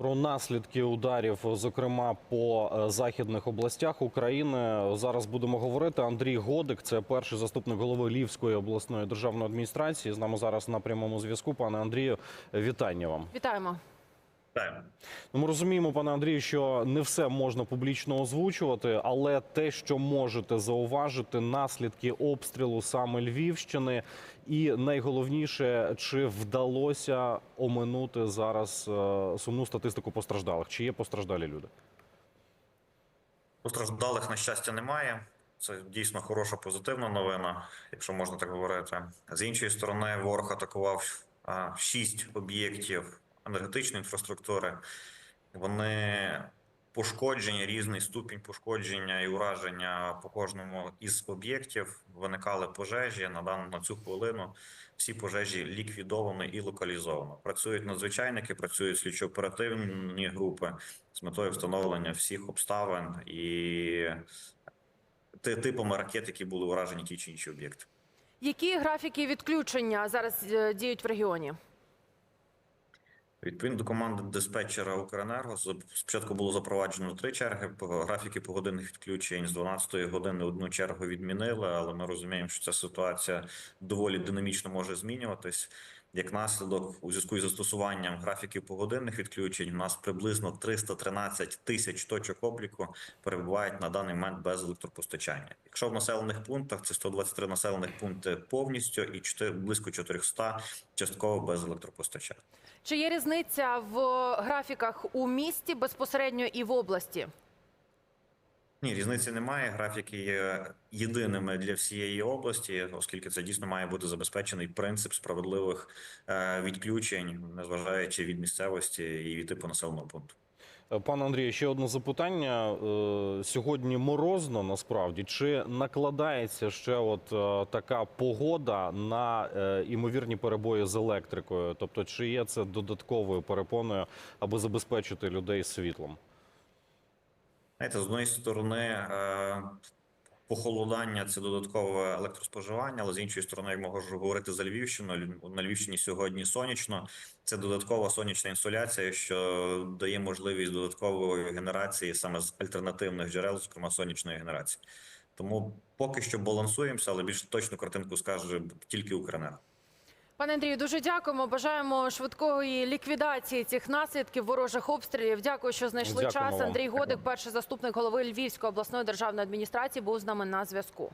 Про наслідки ударів, зокрема по е, західних областях України, зараз будемо говорити. Андрій Годик, це перший заступник голови Львівської обласної державної адміністрації. З нами зараз на прямому зв'язку. Пане Андрію, вітання вам. Вітаємо. Ну, ми розуміємо, пане Андрію, що не все можна публічно озвучувати, але те, що можете зауважити, наслідки обстрілу саме Львівщини, і найголовніше, чи вдалося оминути зараз е, сумну статистику постраждалих? Чи є постраждалі люди? Постраждалих, на щастя, немає. Це дійсно хороша позитивна новина, якщо можна так говорити. З іншої сторони, ворог атакував шість об'єктів енергетичної інфраструктури. Вони пошкоджені, різний ступінь пошкодження і ураження по кожному із об'єктів. Виникали пожежі на дану на цю хвилину. Всі пожежі ліквідовано і локалізовано. Працюють надзвичайники, працюють слідчо-оперативні групи з метою встановлення всіх обставин і ти- типами ракет, які були уражені ті чи інші об'єкти. Які графіки відключення зараз е, діють в регіоні? Відповідно до команди диспетчера Укренерго спочатку було запроваджено три черги. Графіки погодинних відключень з 12 години одну чергу відмінили, але ми розуміємо, що ця ситуація доволі динамічно може змінюватись. Як наслідок, у зв'язку із застосуванням графіків погодинних відключень, у нас приблизно 313 тисяч точок обліку перебувають на даний момент без електропостачання. Якщо в населених пунктах це 123 населених пункти повністю і 4, близько 400 частково без електропостачання. Чи є різниця в графіках у місті безпосередньо і в області? Ні, різниці немає. Графіки є єдиними для всієї області, оскільки це дійсно має бути забезпечений принцип справедливих е, відключень, незважаючи від місцевості і від типу населеного пункту. Пане Андрію, ще одне запитання. Е, Сьогодні морозно насправді. Чи накладається ще от е, така погода на е, імовірні перебої з електрикою? Тобто, чи є це додатковою перепоною, аби забезпечити людей світлом? Знаєте, з однієї сторони, похолодання це додаткове електроспоживання, але з іншої сторони, як можу говорити за Львівщину, на Львівщині сьогодні сонячно. Це додаткова сонячна інсоляція, що дає можливість додаткової генерації саме з альтернативних джерел, зокрема сонячної генерації. Тому поки що балансуємося, але більш точну картинку скаже тільки Укренерго. Пане Андрію, дуже дякуємо. Бажаємо швидкої ліквідації цих наслідків ворожих обстрілів. Дякую, що знайшли Дякуємо час. вам. Андрій Годик, перший заступник голови Львівської обласної державної адміністрації, був з нами на зв'язку.